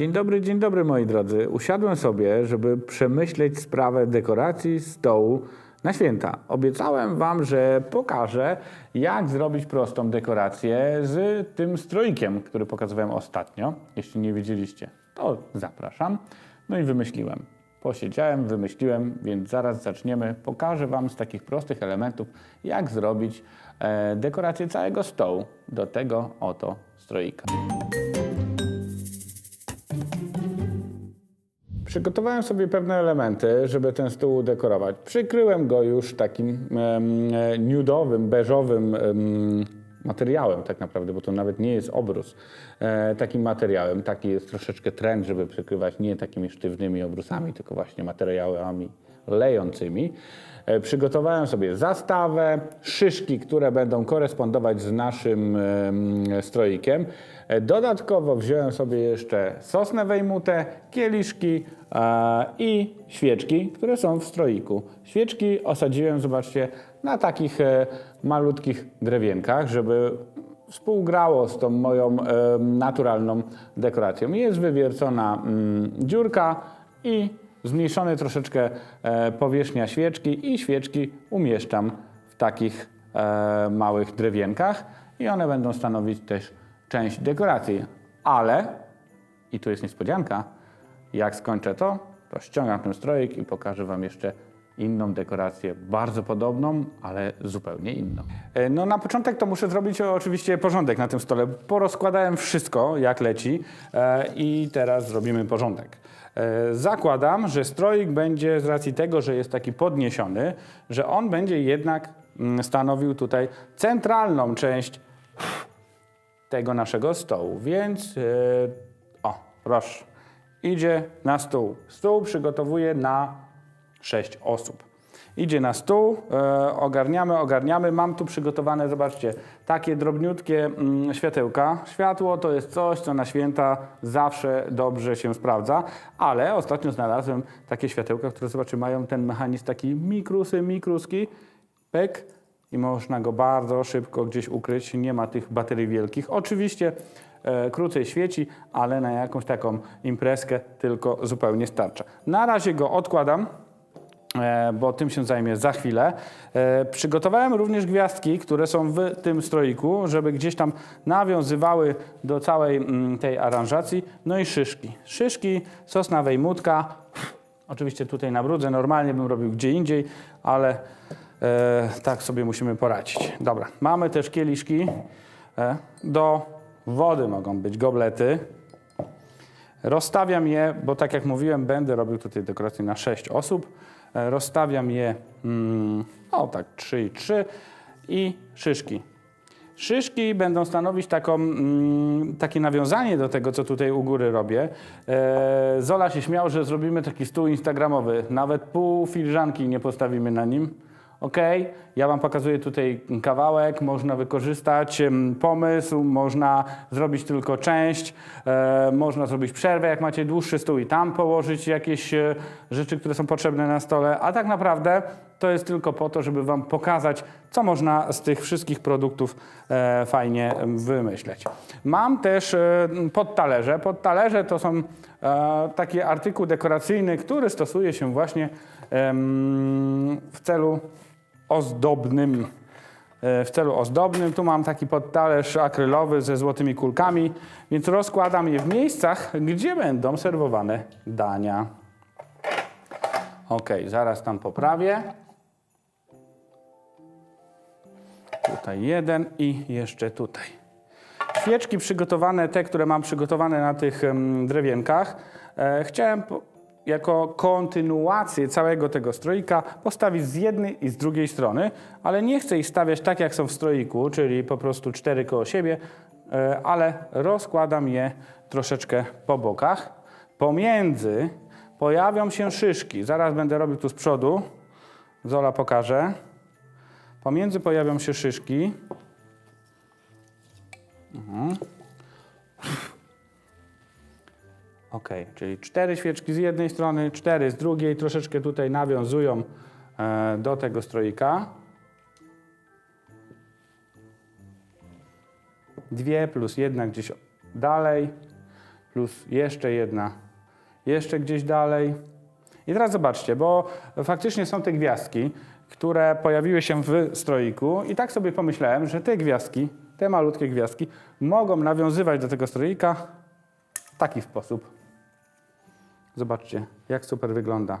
Dzień dobry, dzień dobry moi drodzy. Usiadłem sobie, żeby przemyśleć sprawę dekoracji stołu na święta. Obiecałem wam, że pokażę, jak zrobić prostą dekorację z tym stroikiem, który pokazywałem ostatnio. Jeśli nie wiedzieliście, to zapraszam. No i wymyśliłem. Posiedziałem, wymyśliłem, więc zaraz zaczniemy. Pokażę wam z takich prostych elementów, jak zrobić e, dekorację całego stołu do tego oto stroika. Przygotowałem sobie pewne elementy, żeby ten stół udekorować. Przykryłem go już takim e, nudowym, beżowym em, materiałem tak naprawdę, bo to nawet nie jest obrus. E, takim materiałem, taki jest troszeczkę trend, żeby przykrywać nie takimi sztywnymi obrusami, tylko właśnie materiałami lejącymi. E, Przygotowałem sobie zastawę, szyszki, które będą korespondować z naszym em, stroikiem. E, Dodatkowo wziąłem sobie jeszcze sosnę wejmutę, kieliszki i świeczki, które są w stroiku. Świeczki osadziłem, zobaczcie, na takich e, malutkich drewienkach, żeby współgrało z tą moją naturalną dekoracją. Jest wywiercona mm, dziurka i zmniejszony troszeczkę e, powierzchnia świeczki i świeczki umieszczam w takich e, małych drewienkach i one będą stanowić też część dekoracji. Ale, i tu jest niespodzianka, jak skończę to, to ściągam ten strojek i pokażę Wam jeszcze inną dekorację, bardzo podobną, ale zupełnie inną. E, No na początek to muszę zrobić o- oczywiście porządek na tym stole. Porozkładałem wszystko jak leci e, i teraz zrobimy porządek. E, Zakładam, że stroik będzie z racji tego, że jest taki podniesiony, że on będzie jednak mm, stanowił tutaj centralną część tego naszego stołu. Więc e, o, proszę, idzie na stół. Stół przygotowuję na 6 osób. Idzie na stół, e, ogarniamy, ogarniamy. Mam tu przygotowane, zobaczcie, takie drobniutkie mm, światełka. Światło to jest coś, co na święta zawsze dobrze się sprawdza, ale ostatnio znalazłem takie światełka, które, zobaczcie, mają ten mechanizm taki mikrusy, mikruski, pek i można go bardzo szybko gdzieś ukryć. Nie ma tych baterii wielkich. Oczywiście e, krócej świeci, ale na jakąś taką imprezkę tylko zupełnie starcza. Na razie go odkładam. E, Bo tym się zajmie za chwilę. E, Przygotowałem również gwiazdki, które są w tym stroiku, żeby gdzieś tam nawiązywały do całej mm, tej aranżacji. No i szyszki. Szyszki, sosna wejmutka. Oczywiście tutaj na brudze, normalnie bym robił gdzie indziej, ale e, tak sobie musimy poradzić. Dobra, mamy też kieliszki. Do wody mogą być goblety. Rozstawiam je, bo tak jak mówiłem, będę robił tutaj dekorację na 6 osób. E, Rozstawiam je, mm, o tak, 3 i 3 i szyszki. Szyszki będą stanowić taką, mm, takie nawiązanie do tego, co tutaj u góry robię. E, Zola się śmiał, że zrobimy taki stół instagramowy. Nawet pół filiżanki nie postawimy na nim. Ok, ja Wam pokazuję tutaj kawałek, można wykorzystać pomysł, można zrobić tylko część, e, można zrobić przerwę, jak macie dłuższy stół i tam położyć jakieś e, rzeczy, które są potrzebne na stole, a tak naprawdę to jest tylko po to, żeby Wam pokazać, co można z tych wszystkich produktów e, fajnie wymyśleć. Mam też podtalerze. Podtalerze to są taki artykuł dekoracyjny, który stosuje się właśnie w celu ozdobnym. E, W celu ozdobnym. Tu mam taki podtalerz akrylowy ze złotymi kulkami, więc rozkładam je w miejscach, gdzie będą serwowane dania. Ok, zaraz tam poprawię. Tutaj jeden i jeszcze tutaj. Świeczki przygotowane, te, które mam przygotowane na tych drewienkach, e, chciałem jako kontynuację całego tego stroika postawić z jednej i z drugiej strony, ale nie chcę ich stawiać tak, jak są w stroiku, czyli po prostu cztery koło siebie, e, ale rozkładam je troszeczkę po bokach. Pomiędzy pojawią się szyszki. Zaraz będę robił tu z przodu. Zola pokaże. Pomiędzy pojawią się szyszki. Ok, czyli cztery świeczki z jednej strony, cztery z drugiej, troszeczkę tutaj nawiązują e, do tego stroika. Dwie plus jedna gdzieś dalej. plus jeszcze jedna, jeszcze gdzieś dalej. I teraz zobaczcie, bo faktycznie są te gwiazdki, które pojawiły się w stroiku i tak sobie pomyślałem, że te gwiazdki, te malutkie gwiazdki mogą nawiązywać do tego stroika w taki sposób. Zobaczcie, jak super wygląda.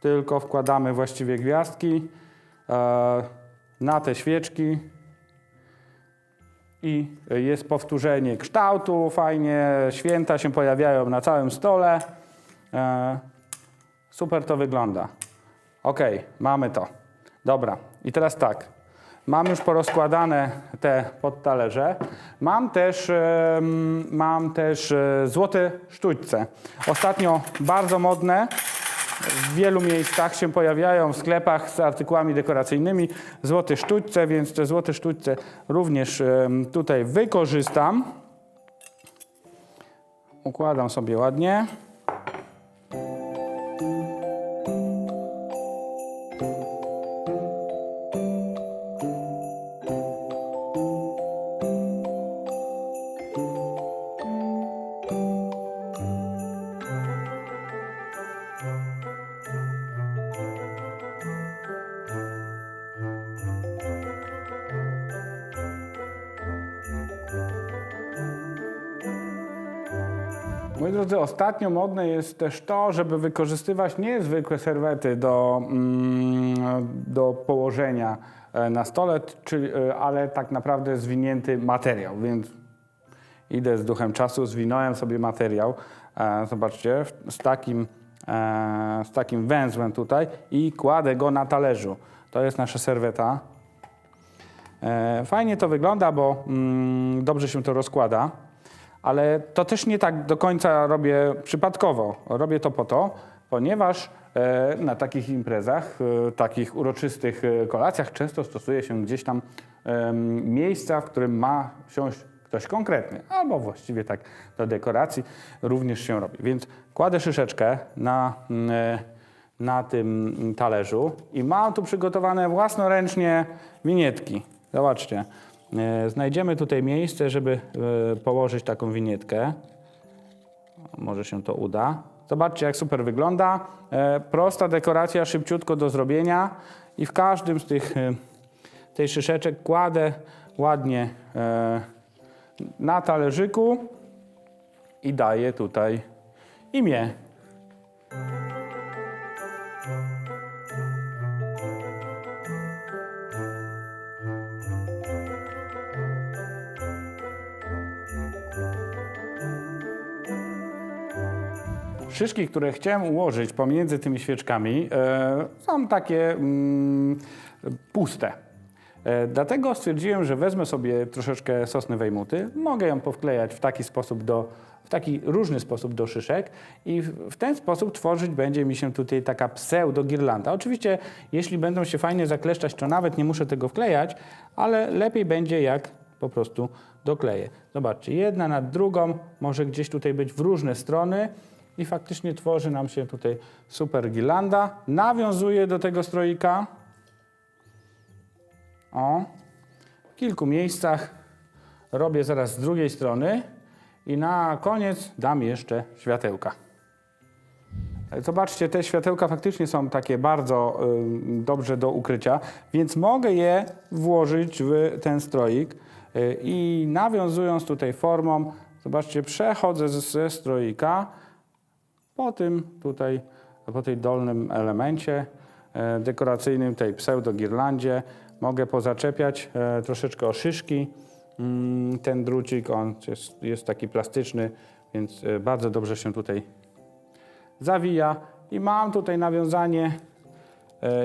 Tylko wkładamy właściwie gwiazdki e, na te świeczki i jest powtórzenie kształtu, fajnie, święta się pojawiają na całym stole. E, super to wygląda. Ok, mamy to. Dobra, i teraz tak. Mam już porozkładane te podtalerze. Mam też, mam też e, złote sztućce. Ostatnio bardzo modne. W wielu miejscach się pojawiają w sklepach z artykułami dekoracyjnymi złote sztućce, więc te złote sztućce również tutaj wykorzystam. Układam sobie ładnie. Drodzy, ostatnio modne jest też to, żeby wykorzystywać nie zwykłe serwety do, mm, do położenia e, na stole, czyli, e, ale tak naprawdę zwinięty materiał, więc idę z duchem czasu, zwinąłem sobie materiał, e, zobaczcie, z takim, z takim węzłem tutaj i kładę go na talerzu. To jest nasza serweta. Fajnie to wygląda, bo mm, dobrze się to rozkłada, ale to też nie tak do końca robię przypadkowo. Robię to po to, ponieważ e, na takich imprezach, e, takich uroczystych e, kolacjach często stosuje się gdzieś tam miejsca, w którym ma siąść ktoś konkretny, albo właściwie tak do dekoracji również się robi. Więc kładę szyszeczkę na, na tym talerzu i mam tu przygotowane własnoręcznie winietki. Zobaczcie, znajdziemy tutaj miejsce, żeby e, położyć taką winietkę. Może się to uda. Zobaczcie, jak super wygląda. E, prosta dekoracja, szybciutko do zrobienia i w każdym z tych e, tej szyszeczek kładę ładnie e, na talerzyku i daję tutaj imię. Szyszki, które chciałem ułożyć pomiędzy tymi świeczkami, e, są takie mm, puste. E, dlatego stwierdziłem, że wezmę sobie troszeczkę sosny wejmuty. Mogę ją powklejać w taki sposób do, w taki różny sposób do szyszek i w, ten sposób tworzyć będzie mi się tutaj taka pseudo girlanda. Oczywiście, jeśli będą się fajnie zakleszczać, to nawet nie muszę tego wklejać, ale lepiej będzie jak po prostu dokleję. Zobaczcie, jedna nad drugą może gdzieś tutaj być w różne strony i faktycznie tworzy nam się tutaj super girlanda. Nawiązuje do tego stroika. O, w kilku miejscach robię zaraz z drugiej strony i na koniec dam jeszcze światełka. Zobaczcie, te światełka faktycznie są takie bardzo y, dobrze do ukrycia, więc mogę je włożyć w ten stroik y, i nawiązując tutaj formą, zobaczcie, przechodzę ze stroika po tym tutaj, po tej dolnym elemencie e, dekoracyjnym, tej pseudo-girlandzie, mogę pozaczepiać e, troszeczkę o szyszki. Mm, Ten drucik, on jest, jest taki plastyczny, więc e, bardzo dobrze się tutaj zawija. I mam tutaj nawiązanie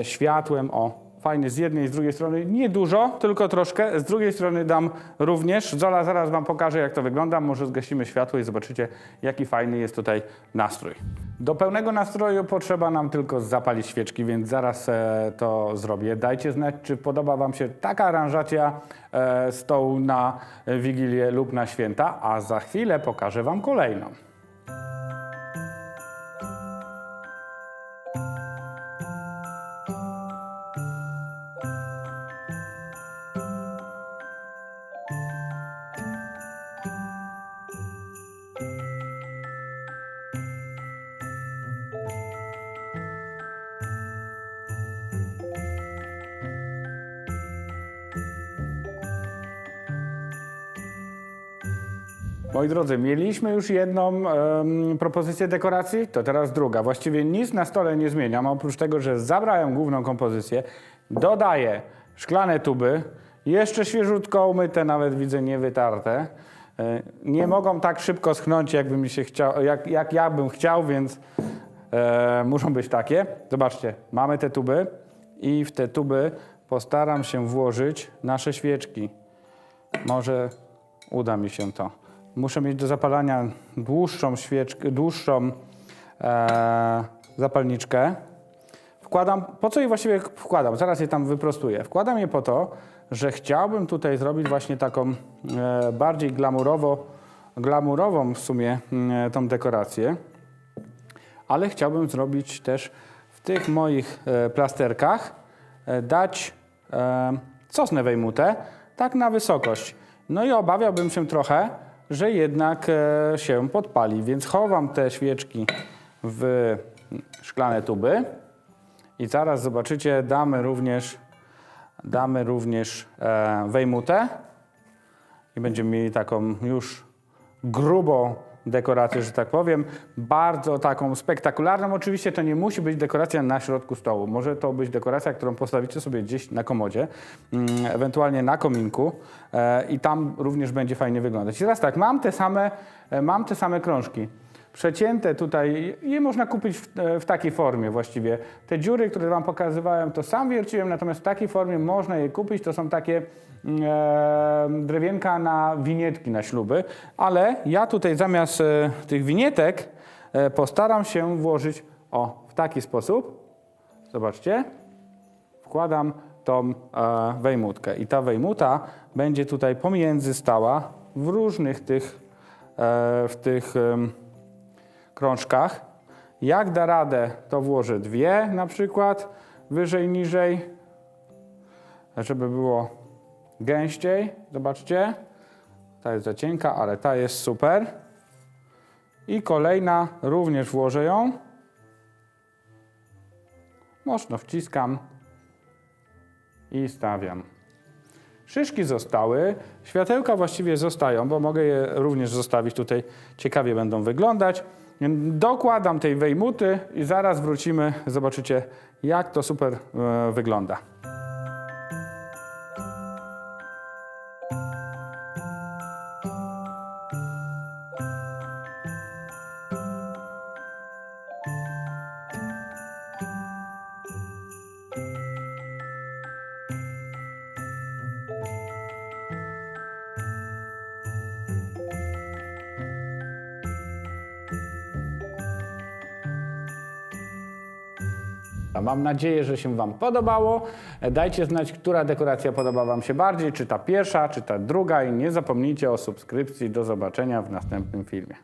światłem, o fajnie z jednej i z drugiej strony, nie dużo, tylko troszkę, z drugiej strony dam również, Zola zaraz Wam pokaże jak to wygląda, może zgasimy światło i zobaczycie jaki fajny jest tutaj nastrój. Do pełnego nastroju potrzeba nam tylko zapalić świeczki, więc zaraz e, to zrobię. Dajcie znać, czy podoba Wam się taka aranżacja stołu na e, Wigilię lub na święta, a za chwilę pokażę Wam kolejną. Moi drodzy, mieliśmy już jedną em, propozycję dekoracji, to teraz druga. Właściwie nic na stole nie zmieniam, oprócz tego, że zabrałem główną kompozycję, dodaję szklane tuby, jeszcze świeżutko umyte, nawet widzę niewytarte. E, Nie mogą tak szybko schnąć, jakby mi się chciał, jak, jak ja bym chciał, więc e, muszą być takie. Zobaczcie, mamy te tuby i w te tuby postaram się włożyć nasze świeczki. Może uda mi się to. Muszę mieć do zapalania dłuższą świeczkę, dłuższą e, zapalniczkę. Wkładam, po co je właściwie wkładam? Zaraz je tam wyprostuję. Wkładam je po to, że chciałbym tutaj zrobić właśnie taką e, bardziej glamurowo, glamurową w sumie mm, tą dekorację. Ale chciałbym zrobić też w tych moich e, plasterkach e, dać e, sosnę wejmutę, tak na wysokość. No i obawiałbym się trochę, że jednak e, się podpali, więc chowam te świeczki w szklane tuby. I zaraz zobaczycie, damy również, damy również e, wejmutę. I będziemy mieli taką już grubą dekorację, że tak powiem, bardzo taką spektakularną. Oczywiście to nie musi być dekoracja na środku stołu. Może to być dekoracja, którą postawicie sobie gdzieś na komodzie, mm, ewentualnie na kominku e, i tam również będzie fajnie wyglądać. I teraz tak, mam te same, e, mam te same krążki. Przecięte tutaj, je można kupić w, e, w takiej formie właściwie. Te dziury, które Wam pokazywałem, to sam wierciłem, natomiast w takiej formie można je kupić. To są takie mm, e, drewienka na winietki na śluby, ale ja tutaj zamiast e, tych winietek e, postaram się włożyć o w taki sposób. Zobaczcie, wkładam tą e, wejmutkę i ta wejmuta będzie tutaj pomiędzy stała w różnych tych, e, w tych em, krążkach. Jak da radę, to włożę dwie na przykład, wyżej, niżej, żeby było gęściej. Zobaczcie, ta jest za cienka, ale ta jest super. I kolejna, również włożę ją. Mocno wciskam i stawiam. Szyszki zostały, światełka właściwie zostają, bo mogę je również zostawić tutaj, ciekawie będą wyglądać. Dokładam tej wejmuty i zaraz wrócimy, zobaczycie jak to super e, wygląda. Mam nadzieję, że się Wam podobało. Dajcie znać, która dekoracja podoba Wam się bardziej, czy ta pierwsza, czy ta druga i nie zapomnijcie o subskrypcji. Do zobaczenia w następnym filmie.